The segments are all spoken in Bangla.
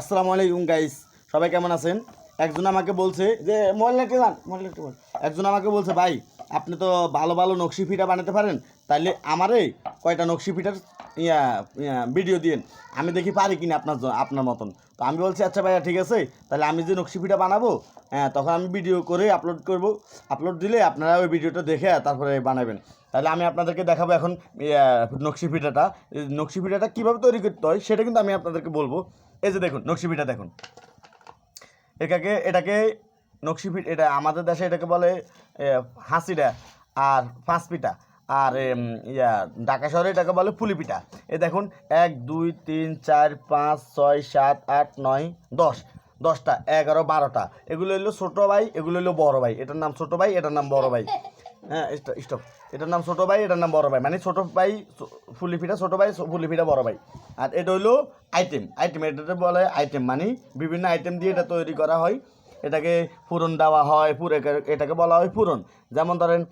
আসসালামু আলাইকুম গাইস সবাই কেমন আছেন? একজন আমাকে বলছে যে মোবাইলটা যান মোবাইলটা বল? একজন আমাকে বলছে, ভাই, আপনি তো ভালো ভালো নকশি ফিটা বানাতে পারেন? তাহলে আমারে কয়টা নকশি ফিটার, ইয়া ভিডিও দিন আমি দেখি পারি কিনা আপনার আপনার মতন। তো আমি বলছি আচ্ছা ভাইয়া, ঠিক আছে। তাহলে আমি যে নকশি ফিটা বানাবো হ্যাঁ তখন আমি ভিডিও করে আপলোড করব। আপলোড দিলে আপনারা ওই ভিডিওটা দেখে তারপরে বানাবেন। তাহলে আমি আপনাদেরকে দেখাবো এখন নকশি ফিটাটা নকশি ফিটাটা কীভাবে তৈরি করতে হয় সেটা কিন্তু আমি আপনাদেরকে বলব। এই যে দেখুন, নকশি ফিটা দেখুন। এটাকে এটাকে নকশি ফিট এটা আমাদের দেশে এটাকে বলে হাসিটা আর পাঁচ পিঠা। আর ইয়া, ঢাকা শহরে এটাকে বলে পুলি পিঠা। এ দেখুন, এক, দুই, তিন, চার, পাঁচ, ছয়, সাত, আট, নয়, দশ। দশটা, এগারো, বারোটা। এগুলো হলো ছোটো ভাই, এগুলো হলো বড় ভাই। এটার নাম ছোটো ভাই, এটার নাম বড় ভাই। হ্যাঁ স্টপ এটার নাম ছোটো ভাই, এটার নাম বড় ভাই। মানে ছোটো ভাই ফুলি পিঠা ছোটো ভাই ফুলি বড় ভাই। আর এটা হইল আইটেম আইটেম এটাতে বলে আইটেম মানে বিভিন্ন আইটেম দিয়ে এটা তৈরি করা হয়। এটাকে ফুরন দেওয়া হয়, পুর এটাকে বলা হয় ফুরন যেমন ধরেন,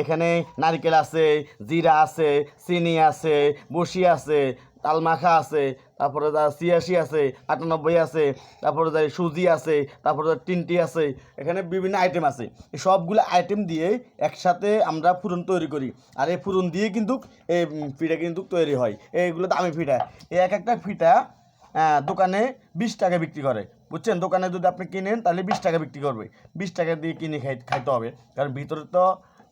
এখানে নারকেল আছে, জিরা আছে, চিনি আছে বসি আছে, তালমাখা আছে তারপরে যা ছিয়াশি আছে আটানব্বই আছে তারপরে যা সুজি আছে তারপরে যা টিনটি আছে এখানে বিভিন্ন আইটেম আছে। এই সবগুলো আইটেম দিয়ে একসাথে আমরা ফুরন তৈরি করি। আর এই ফুরন দিয়ে কিন্তু এই পিঠা কিন্তু তৈরি হয়। এইগুলো দামি পিঠা এই এক একটা আহ, দোকানে বিশ টাকা বিক্রি করে। বুঝছেন? দোকানে যদি আপনি কিনেন তাহলে বিশ টাকা বিক্রি করবে। বিশ টাকা দিয়ে কিনে খাই খাইতে হবে। কারণ ভিতরে তো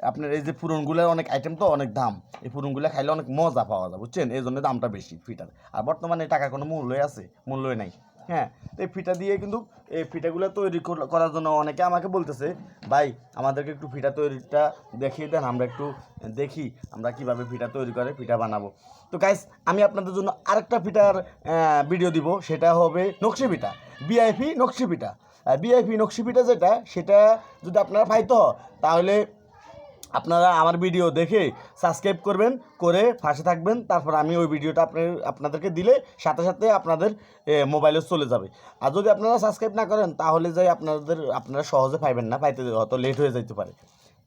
আপনার এই যে পুরনগুলোর অনেক আইটেম তো, অনেক দাম। এই পুরনগুলো খাইলে অনেক মজা পাওয়া যায়, বুঝছেন? এই জন্য দামটা বেশি, ফিটার। আর বর্তমানে টাকা কোনো মূল্যই আছে, মূল্যই নাই হ্যাঁ? এই ফিটা দিয়ে কিন্তু এই ফিটাগুলো তৈরি কর- করার জন্য অনেকে আমাকে বলতেছে, ভাই, আমাদেরকে একটু ফিটা তৈরিটা দেখিয়ে দেন, আমরা একটু দেখি, আমরা কীভাবে ফিটা তৈরি করে, ফিটা বানাবো। তো গাইস আমি আপনাদের জন্য আরেকটা ফিটার ভিডিও দিব, সেটা হবে নকশি পিঠা বিআইপি নকশি পিঠা বিআইপি নকশি পিঠা যেটা, সেটা যদি আপনারা পাইতো তাহলে আপনারা আমার ভিডিও দেখে সাবস্ক্রাইব করবেন, করে পাশে থাকবেন, তারপর আমি ওই ভিডিওটা আপনার, আপনাদেরকে দিলে সাথে সাথে আপনাদের মোবাইলে চলে যাবে। আর যদি আপনারা সাবস্ক্রাইব না করেন, তাহলে যাই আপনাদের, আপনারা সহজে পাইবেন না, পাইতে হয়তো লেট হয়ে যেতে পারে।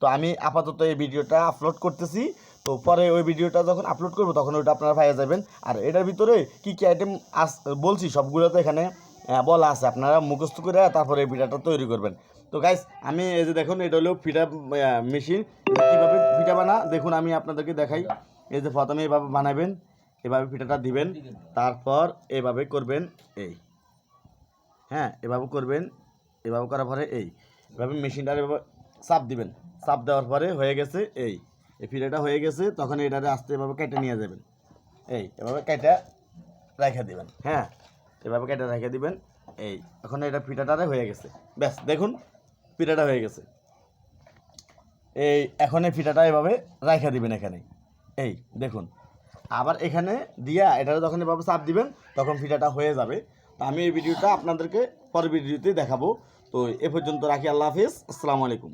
তো আমি আপাতত এই ভিডিওটা আপলোড করতেছি। তো পরে ওই ভিডিওটা যখন আপলোড করব, তখন ওইটা আপনারা পাইয়ে যাবেন। আর এটার ভিতরে কি কি আইটেম আস, বলছি, সবগুলো তো এখানে বলা আছে। আপনারা মুখস্থ করে তারপরে এই ভিডিওটা তৈরি করবেন। তো গাইস আমি এই যে দেখুন, এটা হলো ফিটা মেশিন কীভাবে ফিটা বানা, দেখুন, আমি আপনাদেরকে দেখাই। এই যে প্রথমে এভাবে বানাবেন, এভাবে ফিটাটা দিবেন, তারপর এভাবে করবেন, এই। হ্যাঁ এভাবে করবেন, এভাবে করার পরে এই। এভাবে মেশিনটার এভাবে চাপ দিবেন। চাপ দেওয়ার পরে হয়ে গেছে এই। এই ফিটাটা হয়ে গেছে, তখন এটারে আস্তে এভাবে কেটে নিয়ে যাবেন। এই, এভাবে কেটে রেখে দিবেন। হ্যাঁ এভাবে কেটে রেখে দিবেন। এই, এখন এটা পিঠাটারে হয়ে গেছে। ব্যাস, দেখুন, পিঠাটা হয়ে গেছে। এই, এখন এই পিঠাটা এভাবে রাইখা দিবেন এখানে। এই, দেখুন, আবার এখানে দিয়া এটা যখন এভাবে চাপ দিবেন, তখন পিঠাটা হয়ে যাবে। তো আমি এই ভিডিওটা আপনাদেরকে পরের ভিডিওতে দেখাবো। তো এ পর্যন্ত রাখি, আল্লাহ হাফিজ। আসসালামু আলাইকুম।